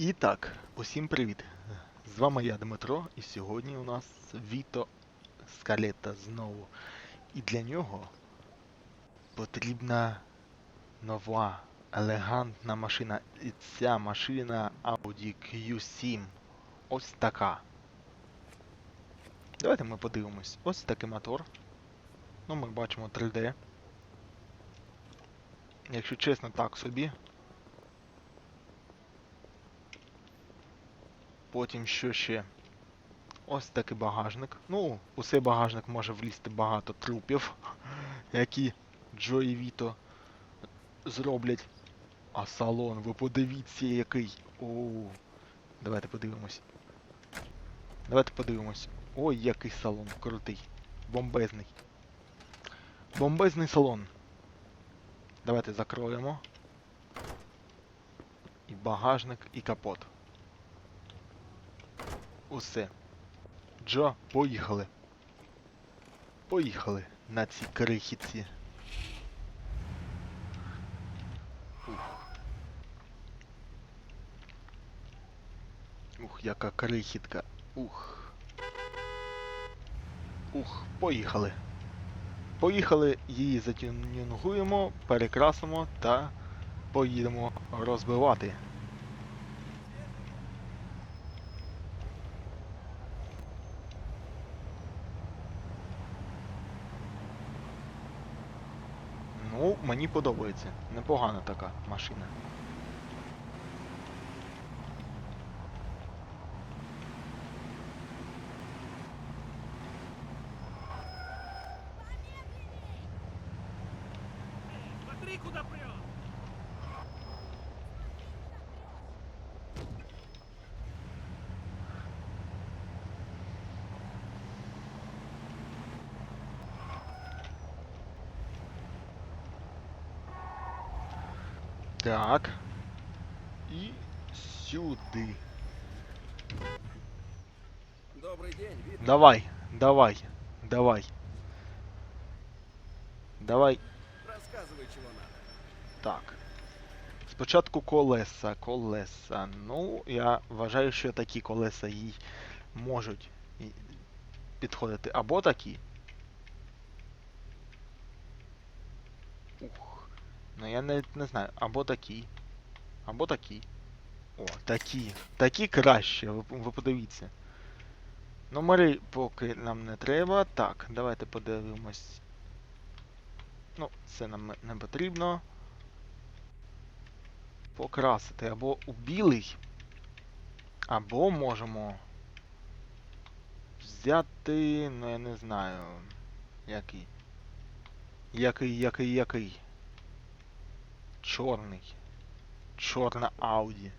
І так, усім привіт! З вами я, Дмитро, і сьогодні у нас Віто Скалета знову. І для нього потрібна нова, елегантна машина. І ця машина Audi Q7. Ось така. Давайте ми подивимось. Ось такий мотор. Ну, ми бачимо 3D. Якщо чесно, так собі. Потім що ще? Ось такий багажник. Ну, у цей багажник може влізти багато трупів, які Джо і Віто зроблять. А салон, ви подивіться який. Оу. Давайте подивимось. Давайте подивимось. Ой, який салон крутий. Бомбезний. Бомбезний салон. Давайте закроємо. І багажник, і капот. Усе. Джо, поїхали. Поїхали на ці крихітці. Ух. Яка крихітка. Ух. Ух, поїхали. Поїхали, її затюнінгуємо, перекрасимо та поїдемо розбивати. Ну, мені подобається. Непогана така машина. Смотри, куда прет! Так. І сюди. Добрый день, Вит. Давай, давай, давай. Давай. Рассказывай, чего надо. Так. Спочатку колеса, колеса. Ну, я вважаю, що такі колеса їй можуть підходити. Або такі. Ух. Ну я навіть не знаю. Або такі. Або такі. О, такі. Такі краще, ви, ви подивіться. Номери поки нам не треба. Так, давайте подивимось. Ну, це нам не потрібно покрасити або у білий, або можемо взяти, ну я не знаю, який. Який, який, який. Чорний. Чорна Ауді.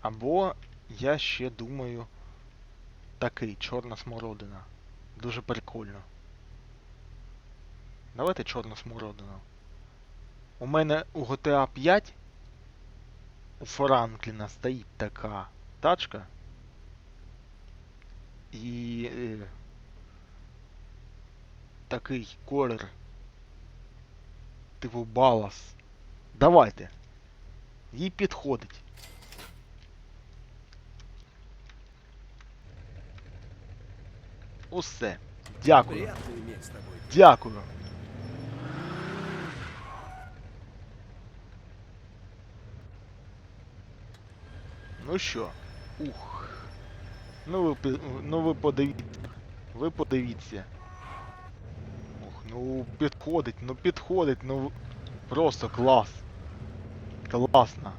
Або я ще думаю такий, чорна смородина. Дуже прикольно. Давайте чорну смородину. У мене у GTA 5 у Франкліна стоїть така тачка. І е, такий колір. Типу балас. Давайте. Їй підходить. Усе. Дякую. Дякую. Ну що? Ух. Ну ви, ну ви подивіться. Ви подивіться. Ух, ну підходить, ну підходить, ну просто клас. Класно.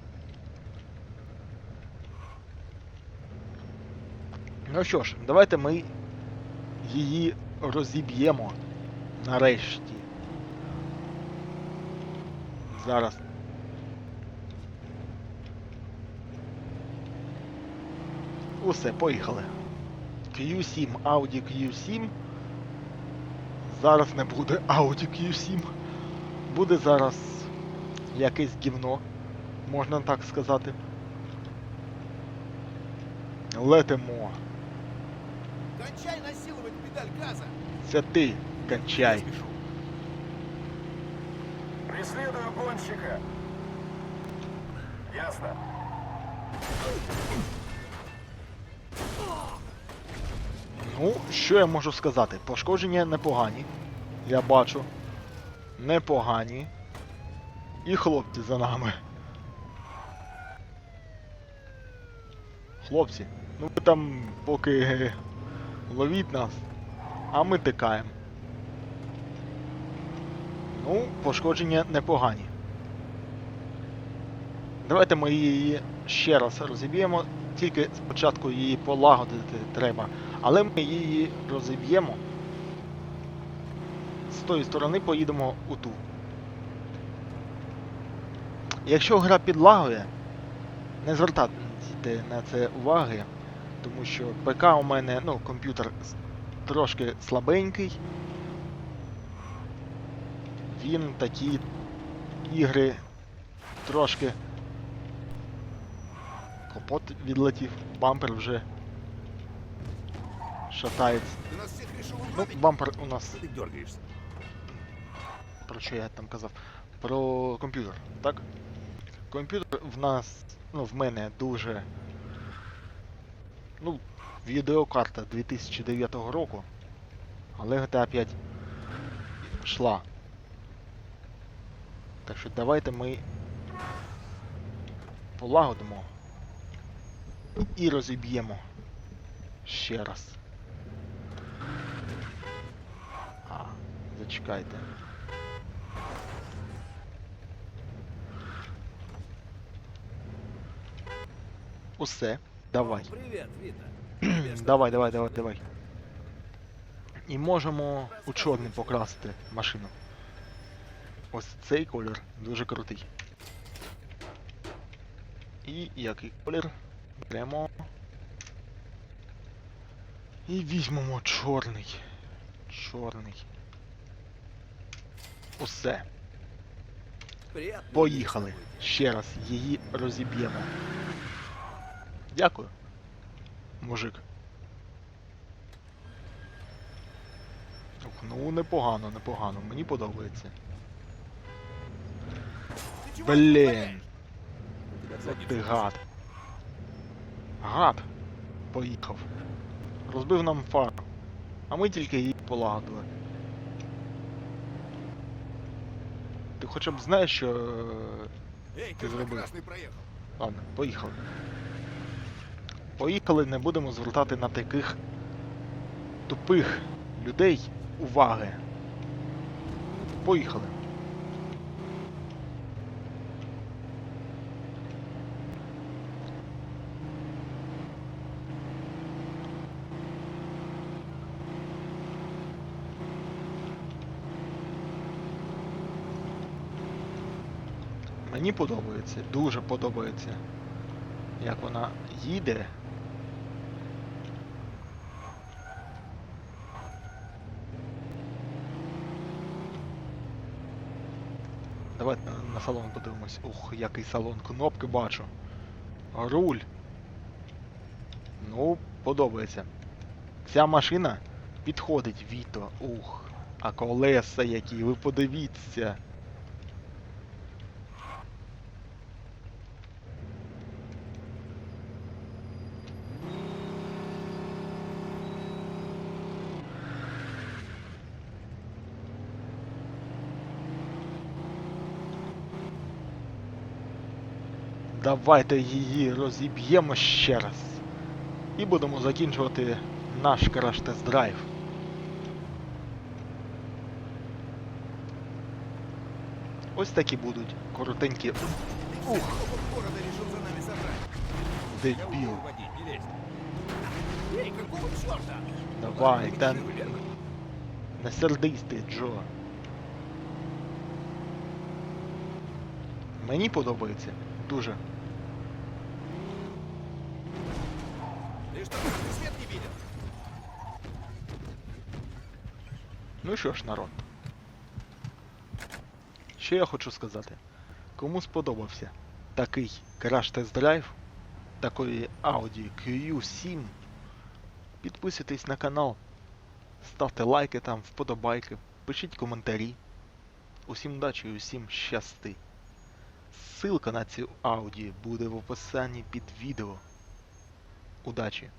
Ну що ж, давайте ми її розіб'ємо нарешті. Зараз. Усе, поїхали. Q7, Audi Q7. Зараз не буде Audi Q7. Буде зараз якесь гівно, можна так сказати. Летимо. Кончай насиловать педаль газа. Це ти, кончай. Преследую гонщика. Ясно. Ну, що я можу сказати? Пошкодження непогані. Я бачу. Непогані. І хлопці за нами. Хлопці, ну ви там поки ловіть нас, а ми тикаємо. Ну, пошкодження непогані. Давайте ми її ще раз розіб'ємо, тільки спочатку її полагодити треба. Але ми її розіб'ємо. Тої сторони поїдемо у ту. Якщо гра підлагує, не звертайте на це уваги, тому що ПК у мене, ну, комп'ютер трошки слабенький. Він такі ігри трошки капот відлетів, бампер вже шатається. Ну, бампер у нас. Про що я там казав? Про комп'ютер, так? Комп'ютер в нас, ну, в мене дуже. Ну, відеокарта 2009 року. Але GTA 5 йшла. Так що давайте ми полагодимо і розіб'ємо ще раз. А, зачекайте. Усе, давай. О, Привет, Вита. Давай, давай, давай, давай. І можемо у чорний покрасити машину. Ось цей колір дуже крутий. І який колір? Беремо. І візьмемо чорний. Чорний. Усе. Поїхали. Ще раз її розіб'ємо. Дякую. Мужик. Ух, ну непогано, непогано. Мені подобається. Ты чего Блін. вытворяешь? У тебя От задница ти висит. гад. Гад. Поїхав. Розбив нам фару. А ми тільки її полагодили. Ти хоча б знаєш, що. е, Эй, Ты ты забыл. красный проехал. Ладно, поїхали. Поїхали, не будемо звертати на таких тупих людей уваги. Поїхали. Мені подобається, дуже подобається, як вона їде. Давайте на, на салон подивимось. Ух, який салон, кнопки бачу. Руль. Ну, подобається. Ця машина підходить Віто. Ух. А колеса які, ви подивіться. Давайте її розіб'ємо ще раз. І будемо закінчувати наш краш-тест-драйв. Ось такі будуть коротенькі. Ух. Дебіл. Давай, та не сердись ти, Джо. Мені подобається. Дуже. Ты что, красный свет не видел? Ну що ж, народ. Що я хочу сказати? Кому сподобався такий краш-тест-драйв такої Audi Q7, підписуйтесь на канал, ставте лайки там, вподобайки, пишіть коментарі. Усім удачі і усім щасти. Ссылка на цю ауді буде в описанні під відео. Удачі!